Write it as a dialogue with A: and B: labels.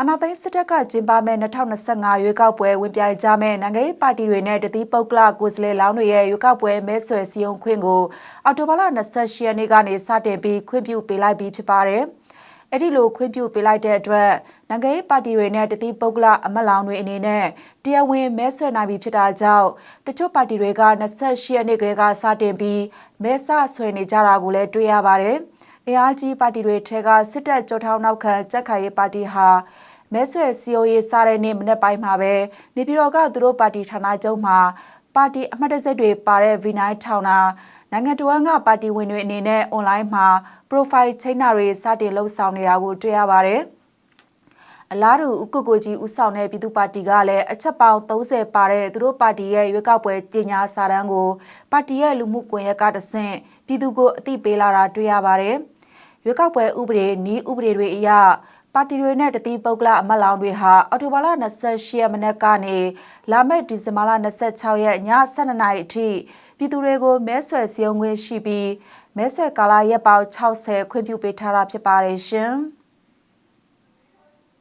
A: အနာသိန်းစစ်တပ်ကကျင်းပမဲ့2025ရွေးကောက်ပွဲဝင်ပြိုင်ကြမဲ့နိုင်ငံရေးပါတီတွေနဲ့တတိပုတ်ကလကိုယ်စားလှယ်လောင်းတွေရဲ့ရွေးကောက်ပွဲမဲဆွယ်စည်းရုံးခွင့်ကိုအော်တိုဘာလ28ရက်နေ့ကနေစတင်ပြီးခွင့်ပြုပေးလိုက်ပြီးဖြစ်ပါတယ်။အဲ့ဒီလိုခွင့်ပြုပေးလိုက်တဲ့အတွက်နိုင်ငံရေးပါတီတွေနဲ့တတိပုတ်ကလအမတ်လောင်တွေအနေနဲ့တရားဝင်မဲဆွယ်နိုင်ပြီဖြစ်တာကြောင့်တချို့ပါတီတွေက28ရက်နေ့ကလေးကစတင်ပြီးမဲဆဆွဲနေကြတာကိုလည်းတွေ့ရပါတယ်။ အင်အားကြီးပါတီတွေထဲကစစ်တပ်ကြောထောင်းနောက်ခံကြက်ခိုင်ရေးပါတီဟာမဲဆွယ်စီယိုရေးစားတဲ့နေ့မနေ့ပိုင်းမှာပဲနေပြည်တော်ကသူတို့ပါတီဌာနချုပ်မှာပါတီအမှတ်တရတွေပါတဲ့ V9 ထောင်တာနိုင်ငံတော်ကပါတီဝင်တွေအနေနဲ့ online မှာ profile ချိန်နာတွေစတင်လှုပ်ဆောင်နေတာကိုတွေ့ရပါတယ်။အလားတူဥက္ကုကိုကြီးဥဆောင်တဲ့ပြည်သူပါတီကလည်းအချက်ပေါင်း30ပါတဲ့သူတို့ပါတီရဲ့ရွေးကောက်ပွဲကြီးညာစာတမ်းကိုပါတီရဲ့လူမှုကွန်ရက်ကတဆင့်ပြည်သူကိုအသိပေးလာတာတွေ့ရပါတယ်။ ရွေးကောက်ပွဲဥပဒေနီးဥပဒေတွေအရပါတီတွေနဲ့တတိပုဂ္ဂလအမတ်လောင်တွေဟာအော်တိုဘာလ28ရက်မနေ့ကနေလာမယ့်ဒီဇင်ဘာလ26ရက်ည12နာရီအထိပြည်သူတွေကိုမဲဆွယ်စည်းရုံးခွင့်ရှိပြီးမဲဆွယ်ကာလရက်ပေါင်း60ခွင့်ပြုပေးထားတာဖြစ်ပါတယ်ရှင်။